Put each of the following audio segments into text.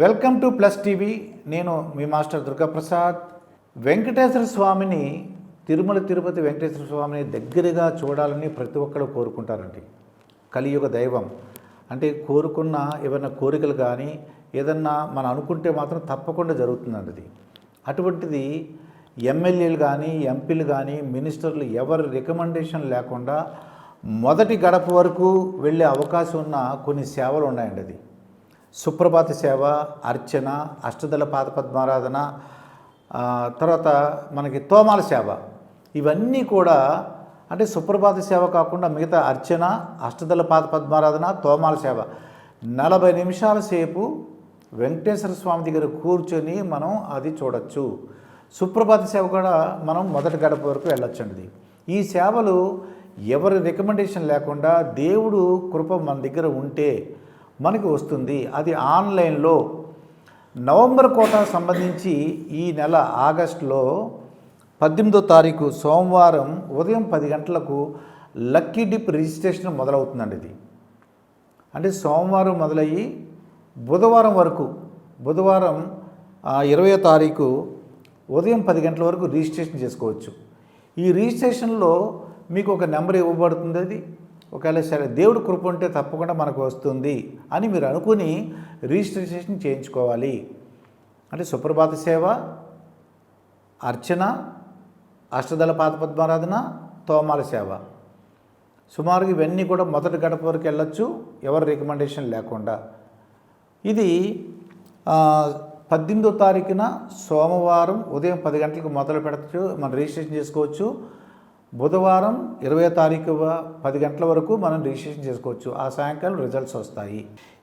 Welcome to plus TV నేను మీ master Durgaprasad. Venkateswara స్వామిని తిరుమల తిరుపతి వెంకటేశ్వర స్వామిని దగ్గరగా చూడాలని ప్రతి ఒక్కరు కోరుకుంటారండి. కలియుగ దైవం. అంటే కోరుకున్న ఏమైనా కోరికలు కానీ ఏదన్నా మనం అనుకుంటే మాత్రం తప్పకుండా జరుగుతుందండి అది. అటువంటిది ఎమ్మెల్యేలు కానీ ఎంపీలు కానీ మినిస్టర్లు ఎవరి రికమెండేషన్ లేకుండా మొదటి గడప వరకు వెళ్ళే అవకాశం ఉన్న కొన్ని సేవలు ఉన్నాయండి అది. సుప్రభాత సేవ అర్చన అష్టదళ పాదపద్మారాధన తర్వాత మనకి తోమాల సేవ. ఇవన్నీ కూడా అంటే సుప్రభాత సేవ కాకుండా మిగతా అర్చన అష్టదళ పాద పద్మారాధన తోమాల సేవ. నలభై నిమిషాల సేపు వెంకటేశ్వర స్వామి దగ్గర కూర్చొని మనం అది చూడొచ్చు. సుప్రభాత సేవ కూడా మనం మొదటి గడప వరకు వెళ్ళొచ్చండి. ఈ సేవలు ఎవరి రికమెండేషన్ లేకుండా దేవుడు కృప మన దగ్గర ఉంటే మనకి వస్తుంది. అది ఆన్లైన్లో నవంబర్ కోట సంబంధించి ఈ నెల ఆగస్టులో పద్దెనిమిదో తారీఖు సోమవారం ఉదయం పది గంటలకు లక్కీ డిప్ రిజిస్ట్రేషన్ మొదలవుతుందండి ఇది. అంటే సోమవారం మొదలయ్యి బుధవారం వరకు బుధవారం ఇరవయో తారీఖు ఉదయం పది గంటల వరకు రిజిస్ట్రేషన్ చేసుకోవచ్చు. ఈ రిజిస్ట్రేషన్లో మీకు ఒక నెంబర్ ఇవ్వబడుతుంది అది. ఒకవేళ సరే దేవుడు కృప ఉంటే తప్పకుండా మనకు వస్తుంది అని మీరు అనుకుని రిజిస్ట్రేషన్ చేయించుకోవాలి. అంటే సుప్రభాత సేవ అర్చన అష్టదళ పాద పద్మారాధన తోమాల సేవ. సుమారుగా ఇవన్నీ కూడా మొదటి గడప వరకు వెళ్ళొచ్చు ఎవరి రికమెండేషన్ లేకుండా. ఇది పద్దెనిమిదో తారీఖున సోమవారం ఉదయం పది గంటలకు మొదలు పెట్టచ్చు మనం రిజిస్ట్రేషన్ చేసుకోవచ్చు. బుధవారం ఇరవై తారీఖు పది గంటల వరకు మనం రిజిస్ట్రేషన్ చేసుకోవచ్చు. ఆ సాయంకాలం రిజల్ట్స్ వస్తాయి.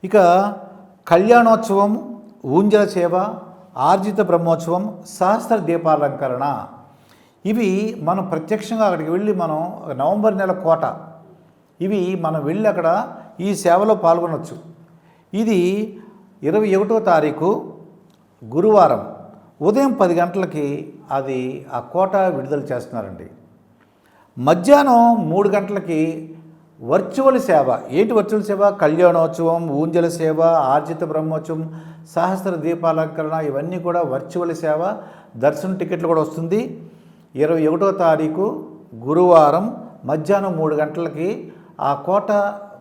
ఇక కళ్యాణోత్సవం ఊంజల సేవ ఆర్జిత బ్రహ్మోత్సవం సహస్ర దీపాలంకరణ. ఇవి మనం ప్రత్యక్షంగా అక్కడికి వెళ్ళి మనం నవంబర్ నెల కోట ఇవి మనం వెళ్ళి అక్కడ ఈ సేవలో పాల్గొనవచ్చు ఇది ఇరవై ఒకటో తారీఖు గురువారం. ఉదయం పది గంటలకి అది ఆ కోట విడుదల చేస్తున్నారండి. మధ్యాహ్నం మూడు గంటలకి వర్చువల్ సేవ. ఏంటి వర్చువల్ సేవ? కళ్యాణోత్సవం ఊంజల సేవ ఆర్జిత బ్రహ్మోత్సవం సహస్ర దీపాలంకరణ ఇవన్నీ కూడా వర్చువల్ సేవ. దర్శనం టికెట్లు కూడా వస్తుంది. ఇరవై ఒకటో తారీఖు గురువారం మధ్యాహ్నం మూడు గంటలకి ఆ కోట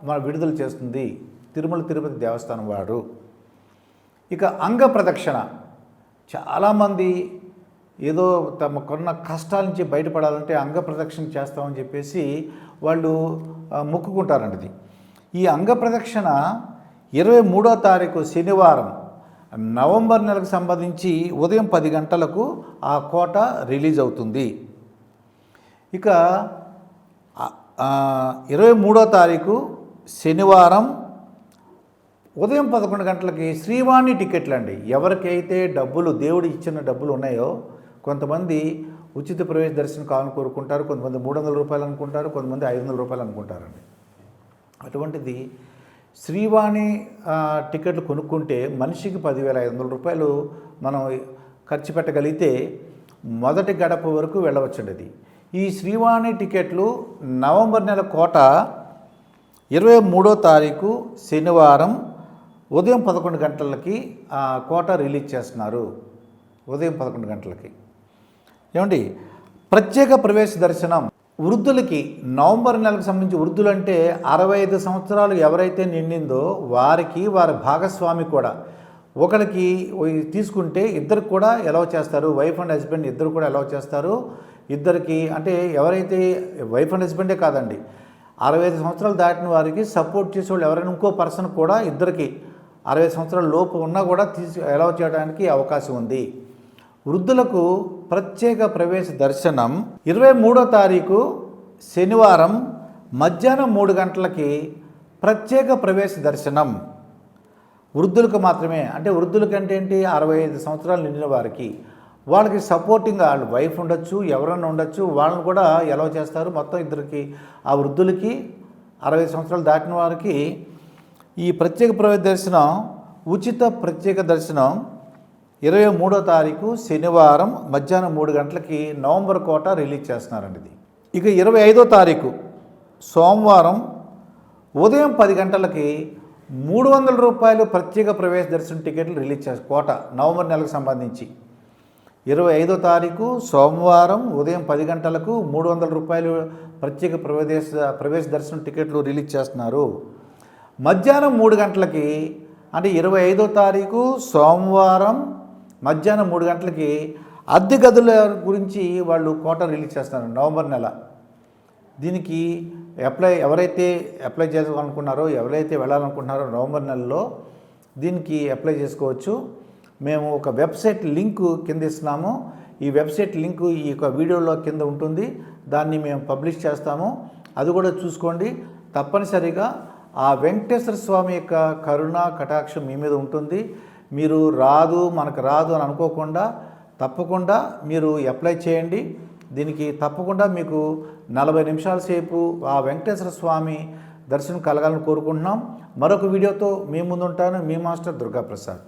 మన విడుదల చేస్తుంది. తిరుమల తిరుపతి దేవస్థానం వారు ఇక అంగ ప్రదక్షిణ. చాలామంది ఏదో తమకున్న కష్టాల నుంచి బయటపడాలంటే అంగ ప్రదక్షిణ చేస్తామని చెప్పేసి వాళ్ళు ఆ, మొక్కుకుంటారండి ఇది. ఈ అంగ ప్రదక్షిణ ఇరవై మూడో తారీఖు శనివారం నవంబర్ నెలకు సంబంధించి ఉదయం పది గంటలకు ఆ కోట రిలీజ్ అవుతుంది. ఇక ఇరవై మూడో తారీఖు శనివారం ఉదయం పదకొండు గంటలకి శ్రీవాణి టికెట్లు అండి ఎవరికైతే డబ్బులు దేవుడు ఇచ్చిన డబ్బులు ఉన్నాయో కొంతమంది ఉచిత ప్రవేశ దర్శనం కావాలని కోరుకుంటారు కొంతమంది మూడు వందల రూపాయలు అనుకుంటారు కొంతమంది ఐదు వందల రూపాయలు అనుకుంటారండి. అటువంటిది శ్రీవాణి టికెట్లు కొనుక్కుంటే మనిషికి పదివేల ఐదు వందల రూపాయలు మనం ఖర్చు పెట్టగలిగితే మొదటి గడప వరకు వెళ్ళవచ్చండి అది. ఈ శ్రీవాణి టికెట్లు నవంబర్ నెల కోట ఇరవై మూడో తారీఖు శనివారం ఉదయం పదకొండు గంటలకి కోట రిలీజ్ చేస్తున్నారు. ఉదయం పదకొండు గంటలకి. ఏమండి? ప్రత్యేక ప్రవేశ దర్శనం. వృద్ధులకి నవంబర్ నెలకు సంబంధించి వృద్ధులు అంటే అరవై ఐదు సంవత్సరాలు ఎవరైతే నిండిందో వారికి వారి భాగస్వామి కూడా. ఒకరికి తీసుకుంటే ఇద్దరికి కూడా ఎలవ్ చేస్తారు. వైఫ్ అండ్ హస్బెండ్ ఇద్దరు కూడా ఎలవ్ చేస్తారు. ఇద్దరికి అంటే ఎవరైతే వైఫ్ అండ్ హస్బెండే కాదండి. అరవై ఐదు సంవత్సరాలు దాటిన వారికి సపోర్ట్ చేసే వాళ్ళు ఎవరైనా ఇంకో పర్సన్ కూడా ఇద్దరికి అరవై సంవత్సరాల లోపు ఉన్నా కూడా తీసి ఎలవ్ చేయడానికి అవకాశం ఉంది. వృద్ధులకు ప్రత్యేక ప్రవేశ దర్శనం. ఇరవై మూడో తారీఖు శనివారం మధ్యాహ్నం మూడు గంటలకి ప్రత్యేక ప్రవేశ దర్శనం. వృద్ధులకు మాత్రమే అంటే వృద్ధులకి అంటే ఏంటి? అరవై ఐదు సంవత్సరాలు నిండిన వారికి. వాళ్ళకి సపోర్టింగ్ వాళ్ళ వైఫ్ ఉండొచ్చు ఎవరైనా ఉండొచ్చు వాళ్ళని కూడా ఎలా చేస్తారు. మొత్తం ఇద్దరికి ఆ వృద్ధులకి అరవై సంవత్సరాలు దాటిన వారికి ఈ ప్రత్యేక ప్రవేశ దర్శనం ఉచిత ప్రత్యేక దర్శనం ఇరవై మూడో తారీఖు శనివారం మధ్యాహ్నం మూడు గంటలకి నవంబర్ కోట రిలీజ్ చేస్తున్నారండి ఇది. ఇక ఇరవై ఐదో తారీఖు సోమవారం ఉదయం పది గంటలకి మూడు వందల రూపాయలు ప్రత్యేక ప్రవేశ దర్శనం టికెట్లు రిలీజ్ చేస్తారు కోట నవంబర్ నెలకు సంబంధించి. ఇరవై ఐదో తారీఖు సోమవారం ఉదయం పది గంటలకు మూడు వందల రూపాయలు ప్రత్యేక ప్రవేశ ప్రవేశ దర్శనం టికెట్లు రిలీజ్ చేస్తున్నారు. మధ్యాహ్నం మూడు గంటలకి అంటే ఇరవై ఐదో తారీఖు సోమవారం మధ్యాహ్నం మూడు గంటలకి అద్దె గదుల గురించి వాళ్ళు కోట రిలీజ్ చేస్తున్నారు నవంబర్ నెల. దీనికి అప్లై ఎవరైతే అప్లై చేసుకోవాలనుకున్నారో ఎవరైతే వెళ్ళాలనుకుంటున్నారో నవంబర్ నెలలో దీనికి అప్లై చేసుకోవచ్చు. మేము ఒక వెబ్సైట్ లింక్ కింద ఇస్తున్నాము. ఈ వెబ్సైట్ లింక్ ఈ యొక్క వీడియోలో కింద ఉంటుంది. దాన్ని మేము పబ్లిష్ చేస్తాము. అది కూడా చూసుకోండి. తప్పనిసరిగా ఆ వెంకటేశ్వర స్వామి యొక్క కరుణ కటాక్షం మీ మీద ఉంటుంది. మీరు రాదు మనకు రాదు అని అనుకోకుండా తప్పకుండా మీరు అప్లై చేయండి. దీనికి తప్పకుండా మీకు నలభై నిమిషాల సేపు ఆ వెంకటేశ్వర స్వామి దర్శనం కలగాలని కోరుకుంటున్నాం. మరొక వీడియోతో మీ ముందుంటాను. మీ మాస్టర్ దుర్గాప్రసాద్.